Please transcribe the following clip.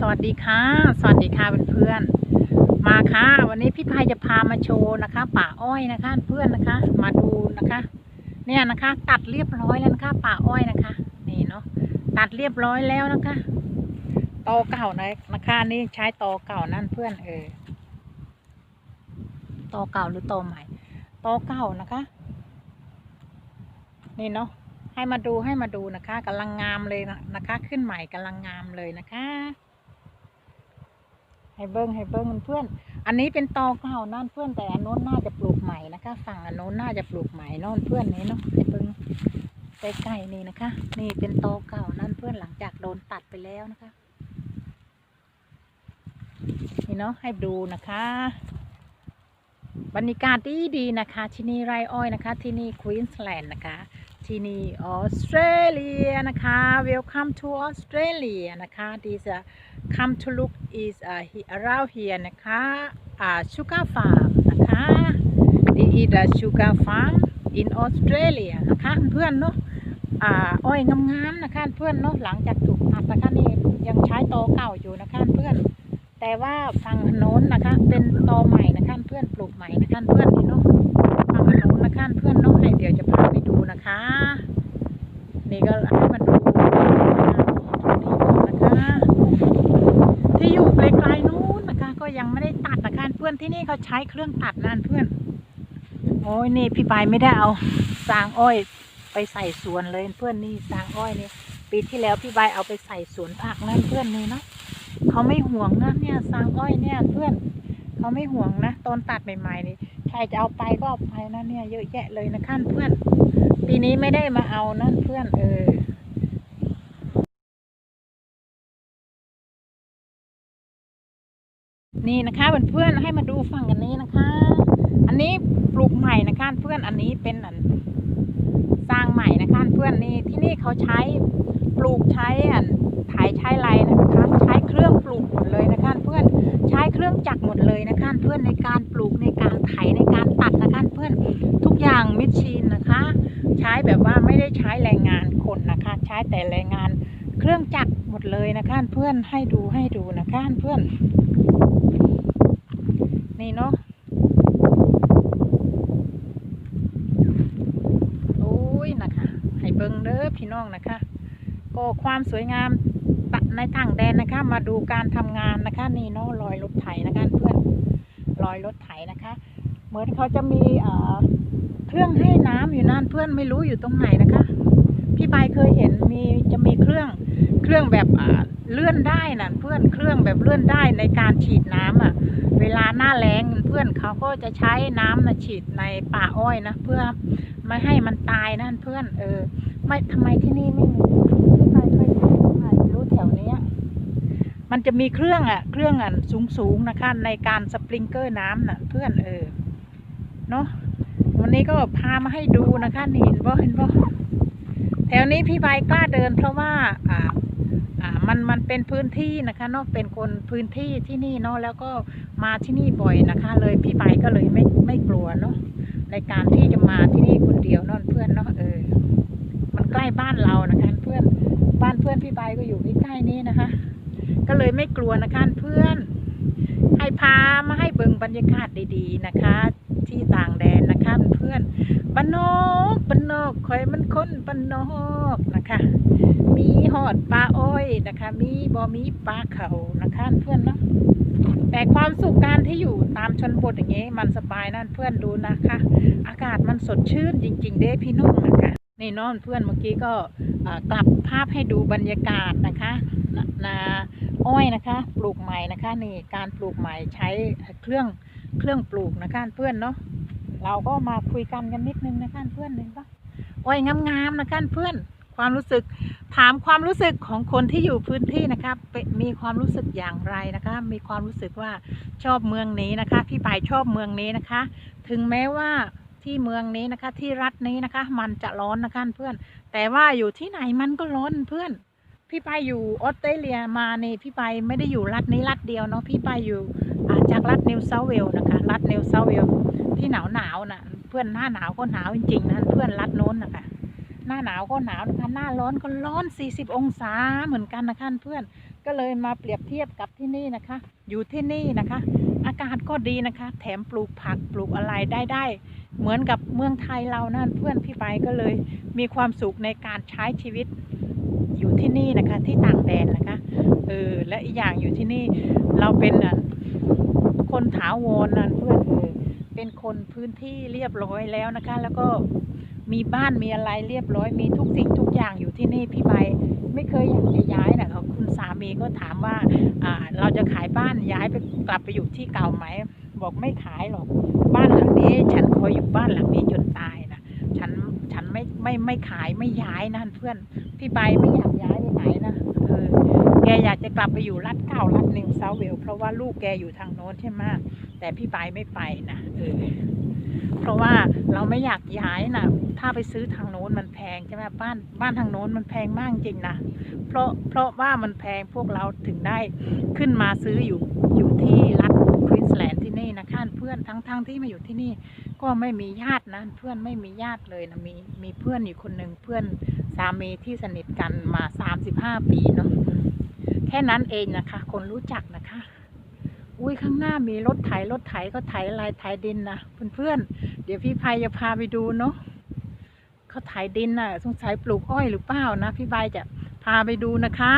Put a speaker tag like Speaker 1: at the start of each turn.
Speaker 1: สวัสดีค่ะ สวัสดีค่ะเพื่อนๆมาค่ะ วันนี้พี่พายจะพามาโชว์นะคะ ป่าอ้อยนะคะ เพื่อนนะคะ มาดูนะคะ เนี่ยนะคะ ตัดเรียบร้อยแล้วนะคะป่าอ้อยนะคะ นี่เนาะตัดเรียบร้อยแล้วนะคะตอเก่านะนะคะนี่ใช้ตอเก่านั่นเพื่อนเออตอเก่าหรือตอใหม่ตอเก่านะคะ นี่เนาะให้มาดูให้มาดูนะคะกำลังงามเลยนะนะคะ ขึ้นใหม่กำลังงามเลยนะคะ ให้เบิ้งให้เบิ้งเพื่อน อันนี้เป็นตอเก่านั่นเพื่อนแต่อันโน้นน่าจะปลูกใหม่นะคะ ฝั่งอันโน้นน่าจะปลูกใหม่โน่นเพื่อนนี้เนาะให้เบิ้งใกล้ๆนี่นะคะ นี่เป็นตอเก่านั่นเพื่อนหลังจากโดนตัดไปแล้วนะคะ นี่เนาะให้ดูนะคะ บรรยากาศดีดีๆนะคะ ที่นี่ไรอ้อยนะคะ ที่นี่ควีนส์แลนด์นะคะ ที่นี่ออสเตรเลียนะคะ welcome to Australia นะคะ this uh, come to look is uh, he- around here นะคะ uh, sugar farm นะคะ this is the sugar farm in Australia นะคะเพื่อนเนาะอ้อยงามๆนะคะเพื่อนเนาะหลังจากถูกตัดนะคะนี่ยังใช้ตอเก่าอยู่นะคะเพื่อน แต่ว่าฝั่งโน้นนะคะ เป็นตอใหม่นะคะเพื่อนปลูกใหม่นะคะเพื่อนนี่เนาะฝั่งโน้นนะคะเพื่อนเนาะให้เดี๋ยวจะพาไปดู นะคะ นี่ก็ให้มาดูนะคะที่อยู่ไกลๆนู้นนะคะ ก็ยังไม่ได้ตัดนะคะเพื่อนที่นี่เขาใช้เครื่องตัดนั่นเพื่อน โอ้ยนี่พี่ปายไม่ได้เอาสางอ้อยไปใส่สวนเลยเพื่อนนี่สางอ้อยนี่ปีที่แล้วพี่ใบเอาไปใส่สวนผักนั่นเพื่อนนี่เนาะเขาไม่ห่วงนะเนี่ยสางอ้อยเนี่ยเพื่อนเขาไม่ห่วงนะตอนตัดใหม่ๆนี่ ใครจะเอาไปก็เอาไปนะเนี่ย เยอะแยะเลยนะขั้นเพื่อน ปีนี้ไม่ได้มาเอานั่นเพื่อนเออนี่นะคะเพื่อนๆให้มาดูฝั่งกันนี้นะคะ อันนี้ปลูกใหม่นะคะเพื่อนอันนี้เป็นอันสร้างใหม่นะคะเพื่อนนี่ที่นี่เขาใช้ปลูกใช้อันถ่ายใช้ไรนะคะ ใช้เครื่องปลูกหมดเลยนะคะเพื่อนใช้เครื่องจักรหมดเลยนะคะเพื่อนในการปลูกในการไถในการตัดนะคะเพื่อนทุกอย่างมิชชีนนะคะ ใช้แบบว่าไม่ได้ใช้ แรงงานคนนะคะ ใช้แต่แรงงานเครื่องจักรหมดเลยนะคะเพื่อนให้ดูให้ดูนะคะเพื่อน นี่เนาะโอ้ยนะคะให้เบิ่งเด้อพี่น้องนะคะ ก็ความสวยงามตะในต่างแดนนะคะ มาดูการทำงานนะคะ นี่เนาะรอยรถไถนะคะเพื่อนรอยรถไถนะคะ เหมือนเขาจะมีเอ่อเครื่องให้น้ำอยู่นั่นเพื่อนไม่รู้อยู่ตรงไหนนะคะ พี่ปายเคยเห็นมีจะมีเครื่องเครื่องแบบเลื่อนได้น่ะเพื่อนเครื่องแบบเลื่อนได้ในการฉีดน้ำอะ เวลาหน้าแล้งเพื่อนเขาก็จะใช้น้ำนะฉีดในป่าอ้อยนะเพื่อไม่ให้มันตายนั่นเพื่อน เออ ไม่ทำไมที่นี่ไม่มีที่ใครเคยเห็นใครรู้แถวเนี้ยมันจะมีเครื่องอะ เครื่องอะสูงสูงนะคะในการสปริงเกอร์น้ำน่ะเพื่อนเออเนาะวันนี้ก็พามาให้ดูนะคะนี่เห็นบ่เห็นบ่ แถวนี้พี่ใบกล้าเดิน เพราะว่าอ่าอ่ามันมันเป็นพื้นที่นะคะเนาะเป็นคนพื้นที่ที่นี่เนาะแล้วก็มาที่นี่บ่อยนะคะ เลยพี่ไปก็เลยไม่ไม่กลัวเนาะในการที่จะมาที่นี่คนเดียวนอนเพื่อนเนาะเออมันใกล้บ้านเรานะคะเพื่อนบ้านเพื่อนพี่ไปก็อยู่ใกล้ๆนี้นะคะ ก็เลยไม่กลัวนะคะเพื่อนให้พามาให้เบิ่งบรรยากาศดีๆนะคะ ที่ต่างแดนนะคะ พื่อนบ้านอกบ้านอกคอยมันคนบ้านนอกนะคะ มีหอดปลาอ้อยนะคะ มีบอมีปลาเขานะคะเพื่อนเนาะแต่ความสุขการที่อยู่ตามชนบทอย่างเงี้ยมันสบายนั่นเพื่อนดูนะคะ อากาศมันสดชื่นจริง ๆ เด้พี่น้องนะคะนี่น้องเพื่อนเมื่อกี้ก็กลับภาพให้ดูบรรยากาศนะคะนานาอ้อยนะคะ ปลูกใหม่นะคะนี่การปลูกใหม่ใช้เครื่องเครื่องปลูกนะคะเพื่อนเนาะ เราก็มาคุยกันกันนิดนึงนะคะเพื่อนหนึ่งปะอ้ยงามๆนะคะเพื่อน ความรู้สึกถามความรู้สึกของคนที่อยู่พื้นที่นะครับเป็นมีความรู้สึกอย่างไรนะคะ มีความรู้สึกว่าชอบเมืองนี้นะคะ พี่ปายชอบเมืองนี้นะคะ ถึงแม้ว่าที่เมืองนี้นะคะ ที่รัฐนี้นะคะ มันจะร้อนนะคะเพื่อน แต่ว่าอยู่ที่ไหนมันก็ร้อนเพื่อน พี่ไปอยู่ออสเตรเลียมาเนี่พี่ไปไม่ได้อยู่รัฐนี้รัฐเดียวเนาะพี่ไปอยู่าจากรัฐนิวเซาเวลนะคะรัฐนิวเซาเวลที่หนาวหนาวน่ะเพื่อนหน้าหนาวก็หนาวจริงๆนะเพื่อนรัฐโน้นนะคะหน้าหนาวก็หนาวนะคะหน้าร้อนก็ร้อน 40 องศาเหมือนกันนะคะเพื่อนก็เลยมาเปรียบเทียบกับที่นี่นะคะ อยู่ที่นี่นะคะ อากาศก็ดีนะคะ แถมปลูกผักปลูกอะไรได้ได้ เหมือนกับเมืองไทยเรานั่นเพื่อนพี่ไปก็เลยมีความสุขในการใช้ชีวิต อยู่ที่นี่นะคะ ที่ต่างแดนนะคะเออและอีกอย่างอยู่ที่นี่เราเป็นคนถาวรนั่นเพื่อนเออเป็นคนพื้นที่เรียบร้อยแล้วนะคะ แล้วก็มีบ้านมีอะไรเรียบร้อย มีทุกสิ่งทุกอย่างอยู่ที่นี่พี่ใบไม่เคยอยากจะย้ายนะคะคุณสามีก็ถามว่าอ่า เราจะขายบ้านย้ายไปกลับไปอยู่ที่เก่าไหม บอกไม่ขายหรอก บ้านหลังนี้ ฉันขออยู่บ้านหลังนี้จนตาย ฉันฉันไม่ไม่ไม่ขายไม่ย้ายนะเพื่อนพี่ใบไม่อยากย้ายไปไหนนะเออแกอยากจะกลับไปอยู่รัฐเก่ารัฐนิวเซาเวล เพราะว่าลูกแกอยู่ทางโน้นใช่ไหมแต่พี่ใบไม่ไปนะเออเพราะว่าเราไม่อยากย้ายนะถ้าไปซื้อทางโน้นมันแพงใช่ไหมบ้านบ้านทางโน้นมันแพงมากจริงนะเพราะเพราะว่ามันแพงพวกเราถึงได้ขึ้นมาซื้ออยู่อยู่ที่รัฐ นะคะเพื่อนทั้งทั้งที่มาอยู่ที่นี่ก็ไม่มีญาตินะเพื่อนไม่มีญาติเลยนะมีมีเพื่อนอยู่คนหนึ่งเพื่อนสามีที่สนิทกันมาสามสิบห้าปีเนาะแค่นั้นเองนะคะ คนรู้จักนะคะ อุ้ยข้างหน้ามีรถไถรถไถก็ไถอะไรไถดินนะเพื่อนๆเดี๋ยวพี่พายจะพาไปดูเนาะเขาไถดินน่ะสงสัยปลูกอ้อยหรือเปล่านะพี่ใบจะพาไปดูนะคะ